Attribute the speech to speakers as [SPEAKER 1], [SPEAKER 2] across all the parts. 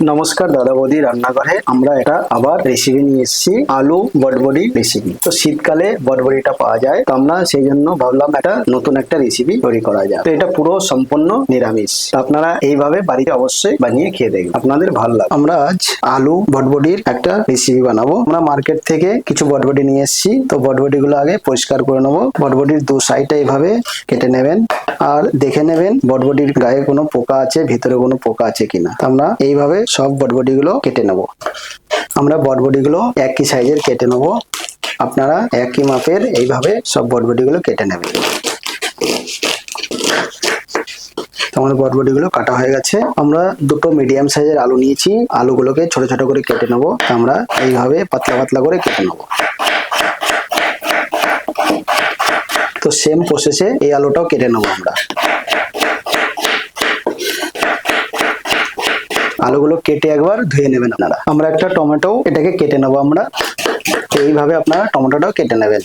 [SPEAKER 1] নমস্কার দাদা বৌদি রান্নাঘরে। আমরা এটা আবার রেসিপি নিয়ে এসেছি, আলু বটবডি রেসিপি তো শীতকালে বটবডিটা পাওয়া যায়, তো আমরা সেই জন্য ভাবলাম একটা নতুন একটা রেসিপি তৈরি করা যায় তো এটা পুরো সম্পূর্ণ নিরামিষ। আপনারা এইভাবে বাড়িতে অবশ্যই বানিয়ে খেয়ে দেখবেন। আপনাদের ভালো লাগবে। আমরা আজ আলু বটবডির একটা রেসিপি বানাবো। আমরা মার্কেট থেকে কিছু বটবডি নিয়ে এসেছি। তো বটবডি গুলো আগে পরিষ্কার করে নেব। বটবডির দু সাইডটা এইভাবে কেটে নেবেন। আর দেখে নেবেন বটবডির গায়ে কোনো পোকা আছে, ভিতরে কোনো পোকা আছে কিনা। আমরা এইভাবে সব বটবডি গুলো কেটে নেব। আমরা বটবডি গুলো একই সাইজের কেটে নেব। আপনারা একই মাপের এইভাবে সব বটবডি গুলো কেটে নেবেন। তো আমাদের বটবডি গুলো কাটা হয়ে গেছে। আমরা দুটো মিডিয়াম সাইজের আলু নিয়েছি। আলুগুলোকে ছোট ছোট করে কেটে নেব। আমরা এইভাবে পাতলা পাতলা করে কেটে নেব। তো সেম প্রসেসে এই আলুটাও কেটে নেব আমরা। আলুগুলো কেটে একবার ধুয়ে নেবেন আপনারা। আমরা একটা টমেটো এটাকে কেটে নেব আমরা। তো এইভাবে আপনারা টমেটোটাও কেটে নেবেন।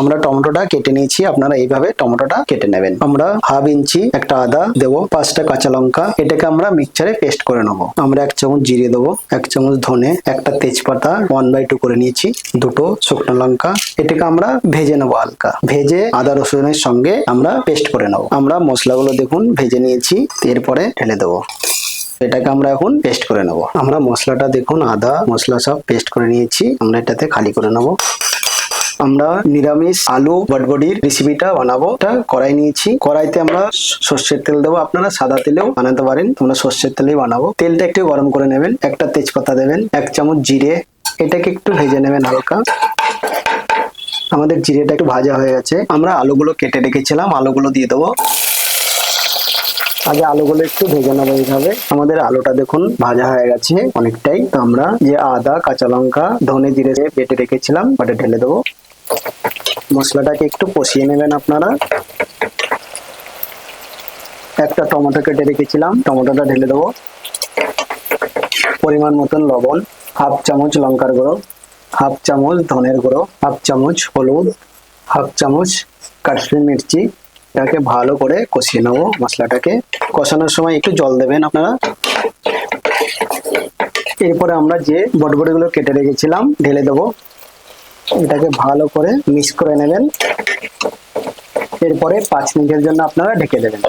[SPEAKER 1] আমরা টমেটোটা কেটে নিয়েছি, আপনারা এইভাবে টমেটোটা কেটে নেবেন। আমরা হাফ ইঞ্চি একটা আদা দেবো, পাঁচটা কাঁচা লঙ্কা। এটাকে আমরা মিক্সচারে পেস্ট করে নেব। আমরা এক চামচ জিরে দেবো, এক চামচ ধনে, একটা তেজপাতা ওয়ান বাই টু করে নিয়েছি, দুটো শুকনো লঙ্কা। এটাকে আমরা ভেজে নেব হালকা। ভেজে আদা রসুনের সঙ্গে আমরা পেস্ট করে নেব। আমরা মশলাগুলো দেখুন, ভেজে নিয়েছি, এরপরে ঢেলে দেবো। এটাকে আমরা এখন পেস্ট করে নেব। আমরা মশলাটা দেখুন, আদা, মশলা সব পেস্ট করে নিয়েছি। আমরা এটাতে খালি করে নেব। আমরা নিরামিষ আলু বটবডির রেসিপিটা বানাবো। এটা কড়াই নিয়েছি। কড়াইতে আমরা সর্ষের তেল দেবো। আপনারা সাদা তেলেও বানাতে পারেন। তোমরা সর্ষের তেলেই বানাবো। তেলটা একটু গরম করে নেবেন। একটা তেজপাতা দেবেন, এক চামচ জিরে। এটাকে একটু ভেজে নেবেন হালকা। আমাদের জিরেটা একটু ভাজা হয়ে গেছে। আমরা আলুগুলো কেটে রেখেছিলাম। আলুগুলো দিয়ে দেবো। আগে আলুগুলো একটু ভেজে নেব এইভাবে। আমাদের আলুটা দেখুন ভাজা হয়ে গেছে অনেকটাই। তো আমরা যে আদা, কাঁচা লঙ্কা, ধনে জিরে বেটে রেখেছিলাম ওটা ঢেলে দেবো। মশলাটাকে একটু কষিয়ে নেবেন আপনারা। একটা টমেটো কেটে রেখেছিলাম, টমেটোটা ঢেলে দেবো। পরিমাণ মতন লবণ, হাফ চামচ লঙ্কার গুঁড়ো, হাফ চামচ ধনের গুঁড়ো, হাফ চামচ হলুদ, হাফ চামচ কাশ্মীর মির্চি এটাকে ভালো করে কষিয়ে নেব মশলাটাকে। কষানোর সময় একটু জল দেবেন আপনারা। এরপরে আমরা যে বটবটিগুলো কেটে রেখেছিলাম, ঢেলে দেবো। এটাকে ভালো করে মিক্স করে নেবেন। এরপরে পাঁচ মিনিটের জন্য আপনারা ঢেকে দেবেন।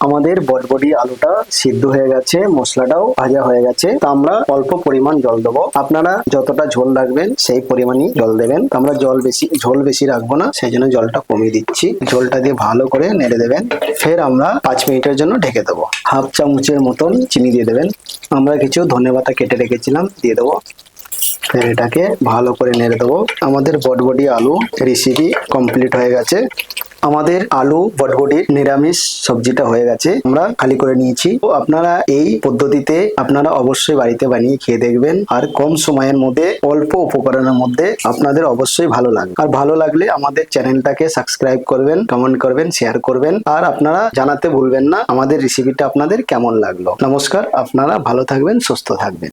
[SPEAKER 1] আমাদের বটবটি আলুটা সিদ্ধ হয়ে গেছে, মশলাটাও ভাজা হয়ে গেছে। তো আমরা অল্প পরিমাণ জল দেবো। আপনারা যতটা ঝোল রাখবেন সেই পরিমাণই জল দেবেন। আমরা জল বেশি, ঝোল বেশি রাখব না, সেই জন্য জলটা কমিয়ে দিচ্ছি। ঝোলটা দিয়ে ভালো করে নেড়ে দেবেন। ফের আমরা পাঁচ মিনিটের জন্য ঢেকে দেবো। হাফ চামচের মতন চিনি দিয়ে দেবেন। আমরা কিছু ধনে পাতা কেটে রেখেছিলাম, দিয়ে দেবো। ফের এটাকে ভালো করে নেড়ে দেবো। আমাদের বটবটি আলু রেসিপি কমপ্লিট হয়ে গেছে। আমাদের আলু বটবটির নিরামিষ সবজিটা হয়ে গেছে। আমরা খালি করে নিয়েছি। তো আপনারা এই পদ্ধতিতে আপনারা অবশ্যই বাড়িতে বানিয়ে খেয়ে দেখবেন। আর কম সময়ের মধ্যে, অল্প উপকরণের মধ্যে আপনাদের অবশ্যই ভালো লাগবে। আর ভালো লাগলে আমাদের চ্যানেলটাকে সাবস্ক্রাইব করবেন, কমেন্ট করবেন, শেয়ার করবেন। আর আপনারা জানাতে ভুলবেন না, আমাদের রেসিপিটা আপনাদের কেমন লাগল। নমস্কার, আপনারা ভালো থাকবেন, সুস্থ থাকবেন।